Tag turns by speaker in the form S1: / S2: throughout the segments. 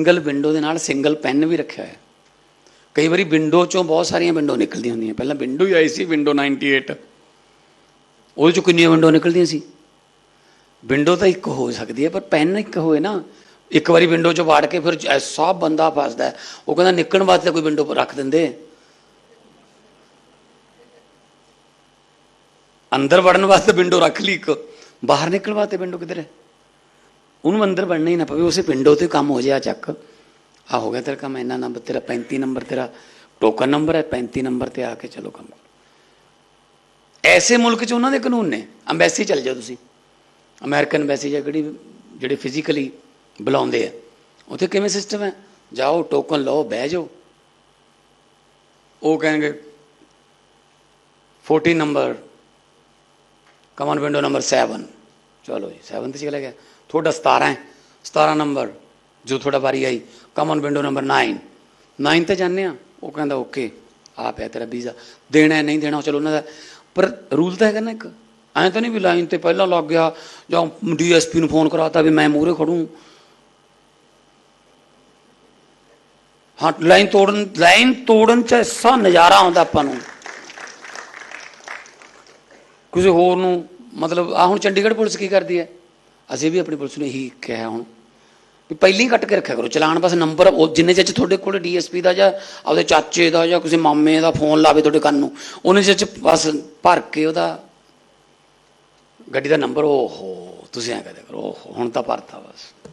S1: Single window ਦੇ ਨਾਲ single PAN ਵੀ ਰੱਖਿਆ ਹੋਇਆ। ਕਈ ਵਾਰੀ ਵਿੰਡੋ ਚੋਂ ਬਹੁਤ ਸਾਰੀਆਂ ਵਿੰਡੋ ਨਿਕਲਦੀਆਂ ਹੁੰਦੀਆਂ। ਪਹਿਲਾਂ ਵਿੰਡੋ ਹੀ ਆਈ ਸੀ, ਵਿੰਡੋ 98 ਉਹਦੇ ਚੋਂ ਕਿੰਨੀਆਂ ਵਿੰਡੋ ਨਿਕਲਦੀਆਂ ਸੀ? ਵਿੰਡੋ ਤਾਂ ਇੱਕ ਹੋ ਸਕਦੀ ਹੈ, ਪਰ ਪੈਨ ਇੱਕ ਹੋਏ ਨਾ। ਇੱਕ ਵਾਰੀ ਵਿੰਡੋ ਚੋਂ ਵਾੜ ਕੇ ਫਿਰ ਐਸਾ ਬੰਦਾ ਫਸਦਾ ਉਹ ਕਹਿੰਦਾ ਨਿਕਲਣ ਵਾਸਤੇ ਕੋਈ ਵਿੰਡੋ ਰੱਖ ਦਿੰਦੇ। ਅੰਦਰ ਵੜਨ ਵਾਸਤੇ ਵਿੰਡੋ ਰੱਖ ਲਈ ਇੱਕ। ਬਾਹਰ ਨਿਕਲਣ ਵਾਸਤੇ ਵਿੰਡੋ ਕਿੱਧਰ ਹੈ? ਉਹਨੂੰ ਅੰਦਰ ਵੜਨਾ ਹੀ ਨਾ ਪਵੇ, ਉਸੇ ਪਿੰਡੋਂ ਤੇ ਕੰਮ ਹੋ ਜਾਇਆ ਚੱਕ। ਆ ਹੋ ਗਿਆ ਤੇਰਾ ਕੰਮ, ਇੰਨਾ ਨੰਬਰ ਤੇਰਾ 35 ਨੰਬਰ ਤੇਰਾ ਟੋਕਨ ਨੰਬਰ ਹੈ 35 ਨੰਬਰ ਤੇ ਆ ਕੇ ਚਲੋ ਕੰਮ। ਕਰੋ। ਐਸੇ ਮੁਲਕ 'ਚ ਉਹਨਾਂ ਦੇ ਕਾਨੂੰਨ ਨੇ। ਅੰਬੈਸੀ ਚੱਲ ਜਾਓ ਤੁਸੀਂ। ਅਮਰੀਕਨ ਅੰਬੈਸੀ ਜਾਂ ਕਿਹੜੀ, ਜਿਹੜੇ ਫਿਜ਼ੀਕਲੀ ਬੁਲਾਉਂਦੇ ਆ, ਉੱਥੇ ਕਿਵੇਂ ਸਿਸਟਮ ਹੈ? ਜਾਓ ਟੋਕਨ ਲਓ, ਬਹਿ ਜਾਓ। ਉਹ ਕਹਿਣਗੇ 14 ਨੰਬਰ ਕਮਨ ਵਿੰਡੋ ਨੰਬਰ 7 ਚਲੋ ਜੀ 7 ਤੇ ਚਲਾ ਗਿਆ ਤੁਹਾਡਾ 17 ਹੈ। 17 ਨੰਬਰ ਜੋ ਤੁਹਾਡਾ ਵਾਰੀ ਆਈ ਕਮਨ ਵਿੰਡੋ ਨੰਬਰ 9 9 ਤੇ ਜਾਂਦੇ ਆ ਉਹ ਕਹਿੰਦਾ ਓਕੇ ਆਪ ਹੈ ਤੇਰਾ ਵੀਜ਼ਾ। ਦੇਣਾ ਹੈ, ਨਹੀਂ ਦੇਣਾ ਚਲੋ ਉਹਨਾਂ ਦਾ ਪਰ ਰੂਲ ਤਾਂ ਹੈਗਾ ਨਾ ਇੱਕ। ਐਂ ਤਾਂ ਨਹੀਂ ਵੀ ਲਾਈਨ ਤੇ ਪਹਿਲਾਂ ਲੱਗ ਗਿਆ ਜਾਂ ਡੀਐਸਪੀ ਨੂੰ ਫੋਨ ਕਰਾਤਾ ਵੀ ਮੈਂ ਮੂਹਰੇ ਖੜੂ। ਹਾਂ ਲਾਈਨ ਤੋੜਨ ਲਾਈਨ ਤੋੜਨ ਚ ਐਸਾ ਨਜ਼ਾਰਾ ਆਉਂਦਾ ਆਪਾਂ ਨੂੰ। ਕਿਸੇ ਹੋਰ ਨੂੰ ਮਤਲਬ ਆ ਹੁਣ ਚੰਡੀਗੜ੍ਹ ਪੁਲਿਸ ਕੀ ਕਰਦੀ ਹੈ? ਅਸੀਂ ਵੀ ਆਪਣੀ ਪੁਲਿਸ ਨੂੰ ਇਹੀ ਕਿਹਾ ਹੁਣ ਵੀ ਪਹਿਲਾਂ ਹੀ ਕੱਟ ਕੇ ਰੱਖਿਆ ਕਰੋ। ਚਲਾਨ ਬਸ ਨੰਬਰ ਉਹ ਜਿੰਨੇ ਚਿਰ 'ਚ ਤੁਹਾਡੇ ਕੋਲ ਡੀਐਸਪੀ ਦਾ ਜਾਂ ਆਪਦੇ ਚਾਚੇ ਦਾ ਜਾਂ ਕਿਸੇ ਮਾਮੇ ਦਾ ਫੋਨ ਲਾਵੇ ਤੁਹਾਡੇ ਕੰਨ ਨੂੰ, ਉਹਨੇ ਚਿਰ 'ਚ ਬਸ ਭਰ ਕੇ ਉਹਦਾ ਗੱਡੀ ਦਾ ਨੰਬਰ ਓਹੋ, ਤੁਸੀਂ ਐਂ ਕਹਦੇ ਕਰੋ, ਓਹੋ, ਹੁਣ ਤਾਂ ਭਰਤਾ ਬਸ।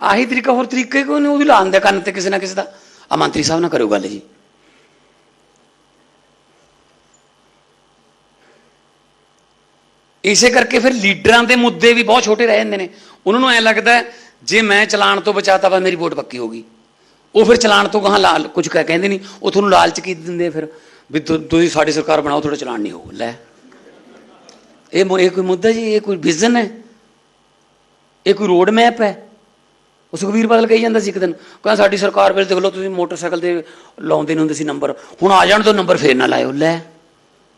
S1: ਆਹੀ ਤਰੀਕਾ ਹੋਰ ਤਰੀਕੇ ਕੋਈ ਨਹੀਂ ਉਹਦੀ ਲਾਣ ਦੇ ਕੰਨ ਤੇ ਕਿਸੇ ਨਾ ਕਿਸੇ ਦਾ। ਆ ਮੰਤਰੀ ਸਾਹਿਬ ਨਾਲ ਕਰਿਓ ਗੱਲ ਜੀ। ਇਸੇ ਕਰਕੇ ਫਿਰ ਲੀਡਰਾਂ ਦੇ ਮੁੱਦੇ ਵੀ ਬਹੁਤ ਛੋਟੇ ਰਹਿ ਜਾਂਦੇ ਨੇ। ਉਹਨਾਂ ਨੂੰ ਐ ਲੱਗਦਾ ਜੇ ਮੈਂ ਚਲਾਣ ਤੋਂ ਬਚਾਤਾ ਵਾ, ਮੇਰੀ ਵੋਟ ਪੱਕੀ ਹੋ ਗਈ। ਉਹ ਫਿਰ ਚਲਾਣ ਤੋਂ ਗਾਹਾਂ ਲਾਲ ਕੁਝ ਕਹਿ, ਕਹਿੰਦੇ ਨਹੀਂ ਉਹ ਤੁਹਾਨੂੰ ਲਾਲਚ ਕੀ ਦਿੰਦੇ ਫਿਰ? ਵੀ ਤੁਸੀਂ ਸਾਡੀ ਸਰਕਾਰ ਬਣਾਓ, ਤੁਹਾਡਾ ਚਲਾਣ ਨਹੀਂ ਹੋਊ। ਲੈ। ਇਹ ਮੁ- ਇਹ ਕੋਈ ਮੁੱਦਾ ਜੀ, ਇਹ ਕੋਈ ਵਿਜ਼ਨ ਹੈ? ਇਹ ਕੋਈ ਰੋਡ ਮੈਪ ਹੈ? ਉਹ ਸੁਖਬੀਰ ਬਾਦਲ ਕਹੀ ਜਾਂਦਾ ਸੀ ਇੱਕ ਦਿਨ, ਕਹਿੰਦਾ ਸਾਡੀ ਸਰਕਾਰ ਵੇਲੇ ਦੇਖ ਲਓ, ਤੁਸੀਂ ਮੋਟਰਸਾਈਕਲ ਤੇ ਲਾਉਂਦੇ ਨਹੀਂ ਹੁੰਦੇ ਸੀ ਨੰਬਰ ਹੁਣ ਆ ਜਾਣ ਤੋਂ ਨੰਬਰ ਫੇਰ ਨਾ ਲਾਇਓ। ਲੈ।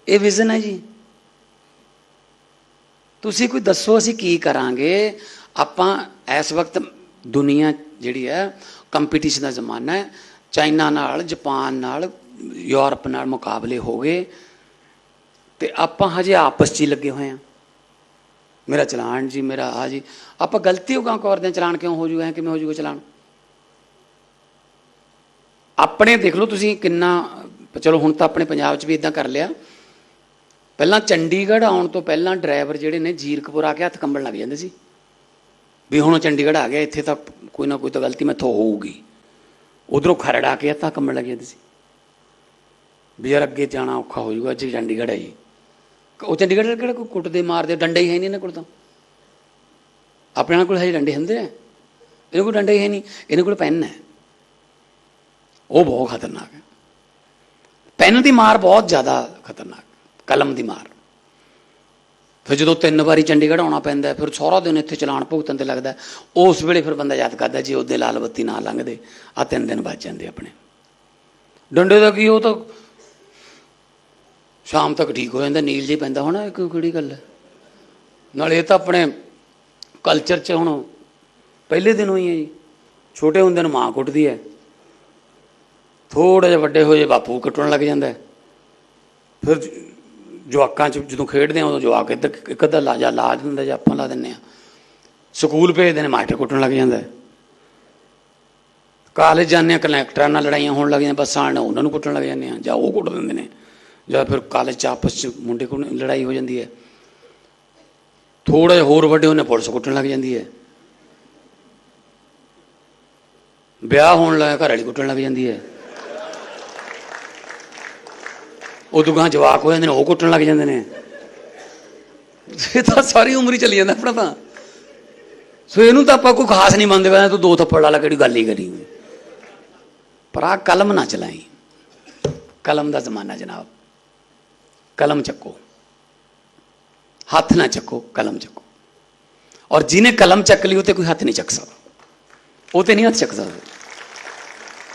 S1: ਇਹ ਵਿਜ਼ਨ ਹੈ ਜੀ। ਤੁਸੀਂ ਕੋਈ ਦੱਸੋ ਅਸੀਂ ਕੀ ਕਰਾਂਗੇ? ਆਪਾਂ ਇਸ ਵਕਤ ਦੁਨੀਆ ਜਿਹੜੀ ਹੈ ਕੰਪੀਟੀਸ਼ਨ ਦਾ ਜ਼ਮਾਨਾ ਹੈ। ਚਾਈਨਾ ਨਾਲ, ਜਾਪਾਨ ਨਾਲ, ਯੂਰਪ ਨਾਲ ਮੁਕਾਬਲੇ ਹੋ ਗਏ। ਤੇ ਆਪਾਂ ਹਜੇ ਆਪਸ 'ਚ ਹੀ ਲੱਗੇ ਹੋਏ ਆ ਮੇਰਾ ਚਲਾਨ ਜੀ, ਮੇਰਾ ਆ ਜੀ। ਆਪਾਂ ਗਲਤੀ ਹੋਗਾ ਕਰਦੇ ਹਾਂ ਚਲਾਨ ਕਿਉਂ ਹੋ ਜੂਗਾ? ਕਿਵੇਂ ਹੋ ਜੂਗਾ ਚਲਾਨ? ਆਪਣੇ ਦੇਖ ਲਓ ਤੁਸੀਂ ਕਿੰਨਾ, ਚਲੋ ਹੁਣ ਤਾਂ ਆਪਣੇ ਪੰਜਾਬ 'ਚ ਵੀ ਇਦਾਂ ਕਰ ਲਿਆ। ਪਹਿਲਾਂ ਚੰਡੀਗੜ੍ਹ ਆਉਣ ਤੋਂ ਪਹਿਲਾਂ ਡਰਾਈਵਰ ਜਿਹੜੇ ਨੇ ਜੀਰਕਪੁਰ ਆ ਕੇ ਹੱਥ ਕੰਬਣ ਲੱਗ ਜਾਂਦੇ ਸੀ। ਵੀ ਹੁਣ ਚੰਡੀਗੜ੍ਹ ਆ ਗਿਆ, ਇੱਥੇ ਤਾਂ ਕੋਈ ਨਾ ਕੋਈ ਤਾਂ ਗਲਤੀ ਮੈਥੋਂ ਹੋਊਗੀ। ਉਧਰੋਂ ਖਰੜ ਆ ਕੇ ਹੱਥਾਂ ਕੰਬਣ ਲੱਗ ਜਾਂਦੇ ਸੀ। ਵੀ ਯਾਰ ਅੱਗੇ ਜਾਣਾ ਔਖਾ ਹੋ ਜਾਊਗਾ, ਅੱਜ ਚੰਡੀਗੜ੍ਹ ਹੈ ਜੀ। ਉਹ ਚੰਡੀਗੜ੍ਹ ਦੇ ਕਿਹੜਾ ਕੋਈ ਕੁੱਟਦੇ ਮਾਰਦੇ ਡੰਡੇ ਹੀ ਹੈ ਨਹੀਂ ਇਹਨਾਂ ਕੋਲ ਤਾਂ। ਆਪਣੇ ਕੋਲ ਹਜੇ ਡੰਡੇ ਹੁੰਦੇ ਆ। ਇਹਨਾਂ ਕੋਲ ਡੰਡੇ ਹੈ ਨਹੀਂ, ਇਹਨਾਂ ਕੋਲ ਪੈਨ ਹੈ। ਉਹ ਬਹੁਤ ਖਤਰਨਾਕ ਹੈ। ਪੈਨ ਦੀ ਮਾਰ ਬਹੁਤ ਜ਼ਿਆਦਾ ਖਤਰਨਾਕ ਕਲਮ ਦੀ ਮਾਰ। ਫਿਰ ਜਦੋਂ ਤਿੰਨ ਵਾਰੀ ਚੰਡੀਗੜ੍ਹ ਆਉਣਾ ਪੈਂਦਾ ਹੈ, ਫਿਰ ਸਾਰਾ ਦਿਨ ਇੱਥੇ ਚਲਾਨ ਭੁਗਤਣ ਤੇ ਲੱਗਦਾ। ਉਸ ਵੇਲੇ ਫਿਰ ਬੰਦਾ ਯਾਦ ਕਰਦਾ ਜੀ ਉਹਦੇ ਲਾਲ ਬੱਤੀ ਨਾ ਲੰਘਦੇ ਆ ਤਿੰਨ ਦਿਨ ਬਚ ਜਾਂਦੇ ਆਪਣੇ। ਡੰਡੇ ਦਾ ਕੀ ਉਹ ਤਾਂ ਸ਼ਾਮ ਤੱਕ ਠੀਕ ਹੋ ਜਾਂਦਾ ਨੀਲ ਜੇ ਪੈਂਦਾ। ਹੋਣਾ ਕੋਈ ਕਿਹੜੀ ਗੱਲ ਹੈ? ਨਾਲੇ ਇਹ ਤਾਂ ਆਪਣੇ ਕਲਚਰ 'ਚ ਹੁਣ ਪਹਿਲੇ ਦਿਨ ਹੋਈ ਹੈ ਜੀ। ਛੋਟੇ ਹੁੰਦੇ ਨੂੰ ਮਾਂ ਕੁੱਟਦੀ ਹੈ। ਥੋੜੇ ਜਿਹਾ ਵੱਡੇ ਹੋਏ ਬਾਪੂ ਕੱਟਣ ਲੱਗ ਜਾਂਦਾ ਫਿਰ ਜਵਾਕਾਂ 'ਚ ਜਦੋਂ ਖੇਡਦੇ ਆ, ਉਦੋਂ ਜਵਾਕ ਇੱਧਰ ਇੱਕ ਅੱਧਾ ਲਾ ਜਾ, ਲਾ ਦਿੰਦਾ ਜਾਂ ਆਪਾਂ ਲਾ ਦਿੰਨੇ ਆ। ਸਕੂਲ ਭੇਜਦੇ ਨੇ, ਮਾਸਟਰ ਕੁੱਟਣ ਲੱਗ ਜਾਂਦਾ ਕਾਲਜ ਜਾਂਦੇ ਆ ਕਨੈਕਟਰਾਂ ਨਾਲ ਲੜਾਈਆਂ ਹੋਣ ਲੱਗ ਜਾਂਦੀਆਂ, ਬੱਸਾਂ ਨਾਲ ਉਹਨਾਂ ਨੂੰ ਕੁੱਟਣ ਲੱਗ ਜਾਂਦੇ ਆ, ਜਾਂ ਉਹ ਕੁੱਟ ਦਿੰਦੇ ਨੇ। ਜਾਂ ਫਿਰ ਕਾਲਜ 'ਚ ਆਪਸ 'ਚ ਮੁੰਡੇ ਕੋਲ ਲੜਾਈ ਹੋ ਜਾਂਦੀ ਹੈ। ਥੋੜਾ ਜਿਹਾ ਹੋਰ ਵੱਡੇ ਉਹਨੇ ਪੁਲਿਸ ਕੁੱਟਣ ਲੱਗ ਜਾਂਦੀ ਹੈ। ਵਿਆਹ ਹੋਣ ਲੱਗਾ, ਘਰ ਵਾਲੀ ਕੁੱਟਣ ਲੱਗ ਜਾਂਦੀ ਹੈ। ਉਹ ਗਾਂ ਜਵਾਕ ਹੋ ਜਾਂਦੇ ਨੇ, ਉਹ ਕੁੱਟਣ ਲੱਗ ਜਾਂਦੇ ਨੇ। ਇਹ ਤਾਂ ਸਾਰੀ ਉਮਰ ਹੀ ਚੱਲੀ ਜਾਂਦਾ ਆਪਣਾ ਤਾਂ। ਸੋ ਇਹਨੂੰ ਤਾਂ ਆਪਾਂ ਕੋਈ ਖਾਸ ਨਹੀਂ ਮੰਨਦੇ, ਕਹਿੰਦਾ ਤੂੰ ਦੋ ਥੱਪੜ ਲਾ ਲੈ, ਕਿਹੜੀ ਗੱਲ ਹੀ ਕਰੀ ਪਰ ਆ ਕਲਮ ਨਾ ਚਲਾਈ। ਕਲਮ ਦਾ ਜ਼ਮਾਨਾ ਜਨਾਬ। ਕਲਮ ਚੱਕੋ। ਹੱਥ ਨਾ ਚੱਕੋ, ਕਲਮ ਚੱਕੋ। ਔਰ ਜਿਹਨੇ ਕਲਮ ਚੱਕ ਲਈ, ਉਹ ਤੇ ਕੋਈ ਹੱਥ ਨਹੀਂ ਚੱਕ ਸਕਦਾ। ਉਹ ਤੇ ਨਹੀਂ ਹੱਥ ਚੱਕ ਸਕਦਾ।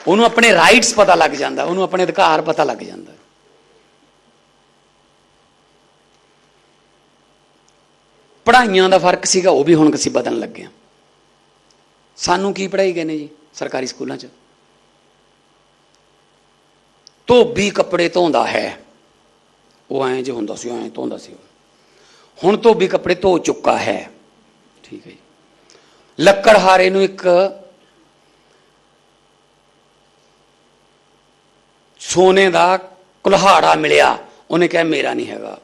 S1: ਉਹਨੂੰ ਆਪਣੇ ਰਾਈਟਸ ਪਤਾ ਲੱਗ ਜਾਂਦਾ, ਉਹਨੂੰ ਆਪਣੇ ਅਧਿਕਾਰ ਪਤਾ ਲੱਗ ਜਾਂਦਾ। ਪੜ੍ਹਾਈਆਂ ਦਾ ਫ਼ਰਕ ਸੀਗਾ, ਉਹ ਵੀ ਹੁਣ ਅਸੀਂ ਬਦਲਣ ਲੱਗੇ ਆ ਸਾਨੂੰ ਕੀ ਪੜ੍ਹਾਈ ਗਏ ਨੇ ਜੀ ਸਰਕਾਰੀ ਸਕੂਲਾਂ 'ਚ? ਧੋਬੀ ਕੱਪੜੇ ਧੋਂਦਾ ਹੈ। ਉਹ ਐਂ ਜੇ ਹੁੰਦਾ ਸੀ, ਉਹ ਐਂ ਧੋਂਦਾ ਸੀ। ਹੁਣ ਧੋਬੀ ਕੱਪੜੇ ਧੋ ਚੁੱਕਾ ਹੈ। ਠੀਕ ਹੈ ਜੀ। ਲੱਕੜਹਾਰੇ ਨੂੰ ਇੱਕ ਸੋਨੇ ਦਾ ਕੁਲਹਾੜਾ ਮਿਲਿਆ। ਉਹਨੇ ਕਿਹਾ, ਮੇਰਾ ਨਹੀਂ ਹੈਗਾ।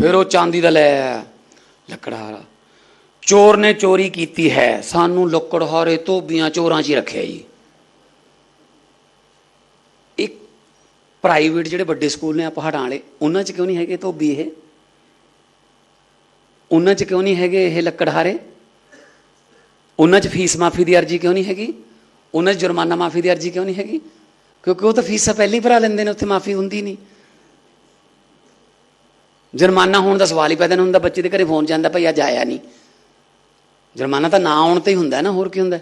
S1: ਫਿਰ ਉਹ ਚਾਂਦੀ ਦਾ ਲੈ ਆਇਆ। ਲੱਕੜਹਾਰਾ ਚੋਰ ਨੇ ਚੋਰੀ ਕੀਤੀ ਹੈ। ਸਾਨੂੰ ਲੱਕੜਹਾਰੇ ਧੋਬੀਆਂ ਚੋਰਾਂ 'ਚ ਹੀ ਰੱਖਿਆ ਜੀ। ਇੱਕ ਪ੍ਰਾਈਵੇਟ ਜਿਹੜੇ ਵੱਡੇ ਸਕੂਲ ਨੇ ਆ ਪਹਾੜਾਂ ਵਾਲੇ, ਉਹਨਾਂ 'ਚ ਕਿਉਂ ਨਹੀਂ ਹੈਗੇ ਧੋਬੀ ਇਹ? ਉਹਨਾਂ 'ਚ ਕਿਉਂ ਨਹੀਂ ਹੈਗੇ ਇਹ ਲੱਕੜਹਾਰੇ ਉਹਨਾਂ 'ਚ ਫੀਸ ਮਾਫੀ ਦੀ ਅਰਜ਼ੀ ਕਿਉਂ ਨਹੀਂ ਹੈਗੀ? ਉਹਨਾਂ 'ਚ ਜੁਰਮਾਨਾ ਮਾਫੀ ਦੀ ਅਰਜ਼ੀ ਕਿਉਂ ਨਹੀਂ ਹੈਗੀ? ਕਿਉਂਕਿ ਉਹ ਤਾਂ ਫੀਸਾਂ ਪਹਿਲਾਂ ਹੀ ਭਰਾ ਲੈਂਦੇ ਨੇ, ਉੱਥੇ ਮਾਫੀ ਹੁੰਦੀ ਨਹੀਂ। ਜੁਰਮਾਨਾ ਹੋਣ ਦਾ ਸਵਾਲ ਹੀ ਪੈਦਾ ਨਹੀਂ ਹੁੰਦਾ, ਬੱਚੇ ਦੇ ਘਰੇ ਫੋਨ ਜਾਂਦਾ, ਭਾਈ ਅੱਜ ਆਇਆ ਨਹੀਂ। ਜੁਰਮਾਨਾ ਤਾਂ ਨਾ ਆਉਣ ਤੇ ਹੀ ਹੁੰਦਾ ਨਾ, ਹੋਰ ਕੀ ਹੁੰਦਾ?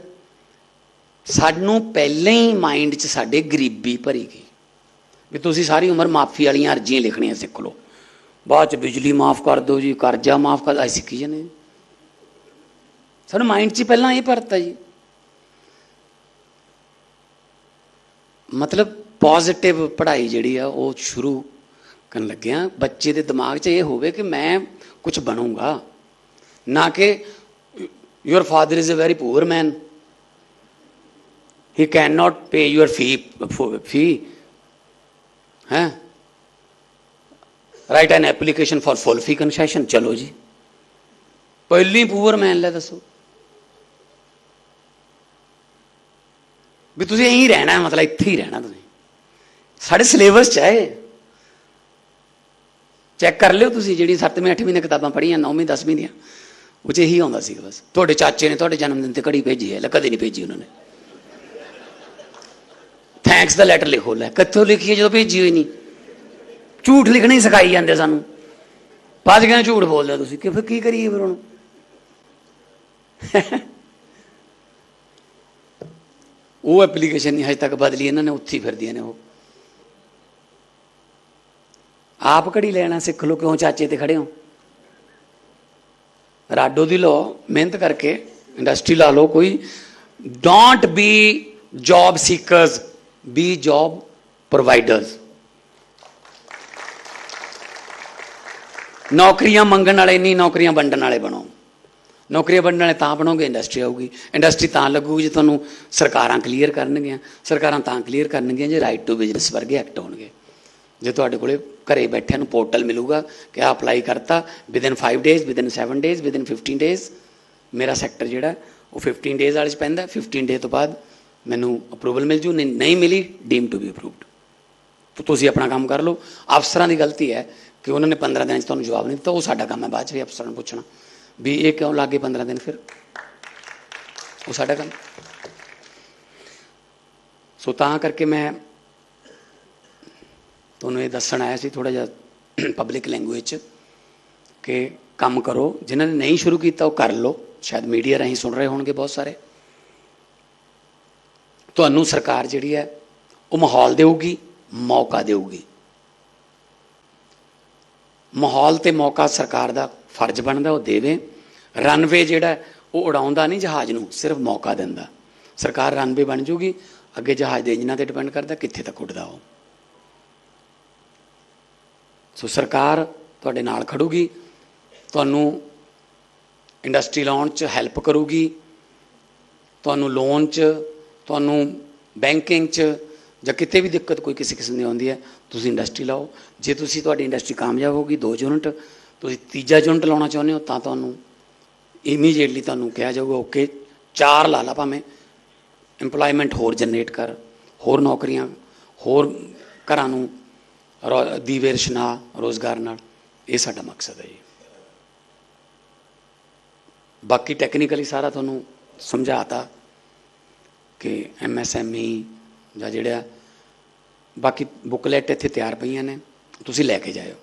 S1: ਸਾਨੂੰ ਪਹਿਲਾਂ ਹੀ ਮਾਈਂਡ 'ਚ ਸਾਡੇ ਗਰੀਬੀ ਭਰੀ ਗਈ। ਵੀ ਤੁਸੀਂ ਸਾਰੀ ਉਮਰ ਮਾਫੀ ਵਾਲੀਆਂ ਅਰਜ਼ੀਆਂ ਲਿਖਣੀਆਂ ਸਿੱਖ ਲਓ। ਬਾਅਦ 'ਚ ਬਿਜਲੀ ਮਾਫ ਕਰ ਦਿਓ ਜੀ, ਕਰਜ਼ਾ ਮਾਫ ਕਰ ਅਸੀਂ ਸਿੱਖੀ ਜਾਂਦੇ ਸਾਨੂੰ ਮਾਈਂਡ 'ਚ ਪਹਿਲਾਂ ਇਹ ਭਰਤਾ ਜੀ। ਮਤਲਬ ਪੋਜ਼ਿਟਿਵ ਪੜ੍ਹਾਈ ਜਿਹੜੀ ਆ, ਉਹ ਸ਼ੁਰੂ ਕਰਨ ਲੱਗਿਆ ਬੱਚੇ ਦੇ ਦਿਮਾਗ 'ਚ ਇਹ ਹੋਵੇ ਕਿ ਮੈਂ ਕੁਝ ਬਣੂੰਗਾ ਨਾ ਕਿ your father is a very poor man. He cannot pay your fee fee. ਹੈ right an application for full fee concession ਚਲੋ ਜੀ ਪਹਿਲੀ ਪੂਅਰ ਮੈਨ ਲੈ ਦੱਸੋ ਵੀ ਤੁਸੀਂ ਇਹੀ ਰਹਿਣਾ ਹੈ, ਮਤਲਬ ਇੱਥੇ ਹੀ ਰਹਿਣਾ ਤੁਸੀਂ ਸਾਡੇ ਸਿਲੇਬਸ ਚ ਹੈ ਚੈੱਕ ਕਰ ਲਿਓ ਤੁਸੀਂ ਜਿਹੜੀ 7ਵੀਂ 8ਵੀਂ ਦੀਆਂ ਕਿਤਾਬਾਂ ਪੜ੍ਹੀਆਂ 9ਵੀਂ 10ਵੀਂ ਦੀਆਂ। ਉਹ ਚ ਇਹੀ ਆਉਂਦਾ ਸੀ ਬਸ। ਤੁਹਾਡੇ ਚਾਚੇ ਨੇ ਤੁਹਾਡੇ ਜਨਮ ਦਿਨ ਤੇ ਘੜੀ ਭੇਜੀ ਹੈ ਲੈ ਕਦੇ ਨਹੀਂ ਭੇਜੀ ਉਹਨਾਂ ਨੇ। ਥੈਂਕਸ ਦਾ ਲੈਟਰ ਲਿਖੋ ਲੈ। ਕਿੱਥੋਂ ਲਿਖੀਏ ਜਦੋਂ ਭੇਜੀ ਹੋਈ ਨਹੀਂ? ਝੂਠ ਲਿਖਣਾ ਹੀ ਸਿਖਾਈ ਜਾਂਦੇ ਸਾਨੂੰ। ਬਾਅਦ ਗਏ ਝੂਠ ਬੋਲਦੇ ਹੋ ਤੁਸੀਂ। ਕਿ ਫਿਰ ਕੀ ਕਰੀਏ ਫਿਰ ਹੁਣ? ਉਹ ਐਪਲੀਕੇਸ਼ਨ ਨਹੀਂ ਹਜੇ ਤੱਕ ਬਦਲੀ, ਇਹਨਾਂ ਨੇ ਉੱਥੇ ਹੀ ਫਿਰਦੀਆਂ ਨੇ ਉਹ। ਆਪ ਘੜੀ ਲੈਣਾ ਸਿੱਖ ਲਓ, ਕਿਉਂ ਚਾਚੇ ਤੇ ਖੜੇ ਹੋ? ਰਾਡੋ ਦੀ ਲੋ ਮਿਹਨਤ ਕਰਕੇ ਇੰਡਸਟਰੀ ਲਾ ਲਓ ਕੋਈ। Don't be job seekers be job providers ਨੌਕਰੀਆਂ ਮੰਗਣ ਵਾਲੇ ਨਹੀਂ, ਨੌਕਰੀਆਂ ਵੰਡਣ ਵਾਲੇ ਬਣੋ। ਨੌਕਰੀਆਂ ਵੰਡਣ ਵਾਲੇ ਤਾਂ ਬਣੋਗੇ ਇੰਡਸਟਰੀ ਆਊਗੀ। ਇੰਡਸਟਰੀ ਤਾਂ ਲੱਗੂਗੀ ਜੇ ਤੁਹਾਨੂੰ ਸਰਕਾਰਾਂ ਕਲੀਅਰ ਕਰਨਗੀਆਂ। ਸਰਕਾਰਾਂ ਤਾਂ ਕਲੀਅਰ ਕਰਨਗੀਆਂ, ਜੇ ਰਾਈਟ ਟੂ ਬਿਜ਼ਨਸ ਵਰਗੇ ਐਕਟ ਹੋਣਗੇ। ਜੇ ਤੁਹਾਡੇ ਕੋਲੇ ਘਰੇ ਬੈਠਿਆਂ ਨੂੰ ਪੋਰਟਲ ਮਿਲੂਗਾ ਕਿ ਆ ਅਪਲਾਈ ਕਰਤਾ within 5 days within 7 days within 15 days ਮੇਰਾ ਸੈਕਟਰ ਜਿਹੜਾ, ਉਹ 15 ਡੇਜ਼ ਵਾਲੇ ਚ ਪੈਂਦਾ 15 ਡੇ ਤੋਂ ਬਾਅਦ ਮੈਨੂੰ ਅਪਰੂਵਲ ਮਿਲ ਜੂ, ਨਹੀਂ ਮਿਲੀ ਡੀਮ ਟੂ ਬੀ ਅਪਰੂਵਡ ਤੁਸੀਂ ਆਪਣਾ ਕੰਮ ਕਰ ਲਓ। ਅਫਸਰਾਂ ਦੀ ਗਲਤੀ ਹੈ ਕਿ ਉਹਨਾਂ ਨੇ 15 ਦਿਨਾਂ 'ਚ ਤੁਹਾਨੂੰ ਜਵਾਬ ਨਹੀਂ ਦਿੱਤਾ, ਉਹ ਸਾਡਾ ਕੰਮ ਹੈ, ਬਾਅਦ 'ਚ ਵੀ ਅਫਸਰਾਂ ਨੂੰ ਪੁੱਛਣਾ। ਵੀ ਇਹ ਕਿਉਂ ਲੱਗੇ 15 ਦਿਨ ਫਿਰ? ਉਹ ਸਾਡਾ ਕੰਮ। ਸੋ ਤਾਂ ਕਰਕੇ ਮੈਂ ਤੁਹਾਨੂੰ ਇਹ ਦੱਸਣ ਆਇਆ ਸੀ ਥੋੜਾ ਜਿਹਾ ਪਬਲਿਕ ਲੈਂਗੁਏਜ 'ਚ ਕਿ ਕੰਮ ਕਰੋ, ਜਿਨ੍ਹਾਂ ਨੇ ਨਹੀਂ ਸ਼ੁਰੂ ਕੀਤਾ ਉਹ ਕਰ ਲਓ। ਸ਼ਾਇਦ ਮੀਡੀਆ ਰਾਹੀਂ ਸੁਣ ਰਹੇ ਹੋਣਗੇ ਬਹੁਤ ਸਾਰੇ। ਤੁਹਾਨੂੰ ਸਰਕਾਰ ਜਿਹੜੀ ਹੈ, ਉਹ ਮਾਹੌਲ ਦੇਊਗੀ, ਮੌਕਾ ਦੇਊਗੀ। ਮਾਹੌਲ ਤੇ ਮੌਕਾ ਸਰਕਾਰ ਦਾ ਫਰਜ਼ ਬਣਦਾ, ਉਹ ਦੇਵੇ। ਰਨਵੇ ਜਿਹੜਾ, ਉਹ ਉਡਾਉਂਦਾ ਨਹੀਂ ਜਹਾਜ਼ ਨੂੰ, ਸਿਰਫ ਮੌਕਾ ਦਿੰਦਾ। ਸਰਕਾਰ ਰਨਵੇ ਬਣ ਜੂਗੀ, ਅੱਗੇ ਜਹਾਜ਼ ਦੇ ਇੰਜਨਾਂ ਤੇ ਡਿਪੈਂਡ ਕਰਦਾ, ਕਿੱਥੇ ਤੱਕ ਉੱਡਦਾ ਉਹ। ਸੋ ਸਰਕਾਰ ਤੁਹਾਡੇ ਨਾਲ ਖੜੂਗੀ, ਤੁਹਾਨੂੰ ਇੰਡਸਟਰੀ ਲਾਉਣ 'ਚ ਹੈਲਪ ਕਰੂਗੀ, ਤੁਹਾਨੂੰ ਲੋਨ 'ਚ, ਤੁਹਾਨੂੰ ਬੈਂਕਿੰਗ 'ਚ ਜਾਂ ਕਿਤੇ ਵੀ ਦਿੱਕਤ ਕੋਈ ਕਿਸੇ ਕਿਸਮ ਦੀ ਆਉਂਦੀ ਹੈ, ਤੁਸੀਂ ਇੰਡਸਟਰੀ ਲਾਓ। ਜੇ ਤੁਸੀਂ ਤੁਹਾਡੀ ਇੰਡਸਟਰੀ ਕਾਮਯਾਬ ਹੋਗੀ ਦੋ ਯੂਨਿਟ, ਤੁਸੀਂ ਤੀਜਾ ਯੂਨਿਟ ਲਾਉਣਾ ਚਾਹੁੰਦੇ ਹੋ, ਤਾਂ ਤੁਹਾਨੂੰ ਇਮੀਡੀਏਟਲੀ ਤੁਹਾਨੂੰ ਕਿਹਾ ਜਾਊਗਾ ਓਕੇ ਚਾਰ ਲਾ ਲਾ ਭਾਵੇਂ। EMPLOYMENT ਹੋਰ ਜਨਰੇਟ ਕਰ, ਹੋਰ ਨੌਕਰੀਆਂ, ਹੋਰ ਘਰਾਂ ਨੂੰ ਦੀਵੇ ਰਸ਼ਨਾ ਰੋਜ਼ਗਾਰ ਨਾਲ। ਇਹ ਸਾਡਾ ਮਕਸਦ ਹੈ ਜੀ। ਬਾਕੀ ਟੈਕਨੀਕਲੀ ਸਾਰਾ ਤੁਹਾਨੂੰ ਸਮਝਾਤਾ ਕਿ ਐਮਐਸਐਮਈ ਜਾਂ ਜਿਹੜਾ, ਬਾਕੀ ਬੁਕਲੈਟ ਇੱਥੇ ਤਿਆਰ ਪਈਆਂ ਨੇ, ਤੁਸੀਂ ਲੈ ਕੇ ਜਾਇਓ।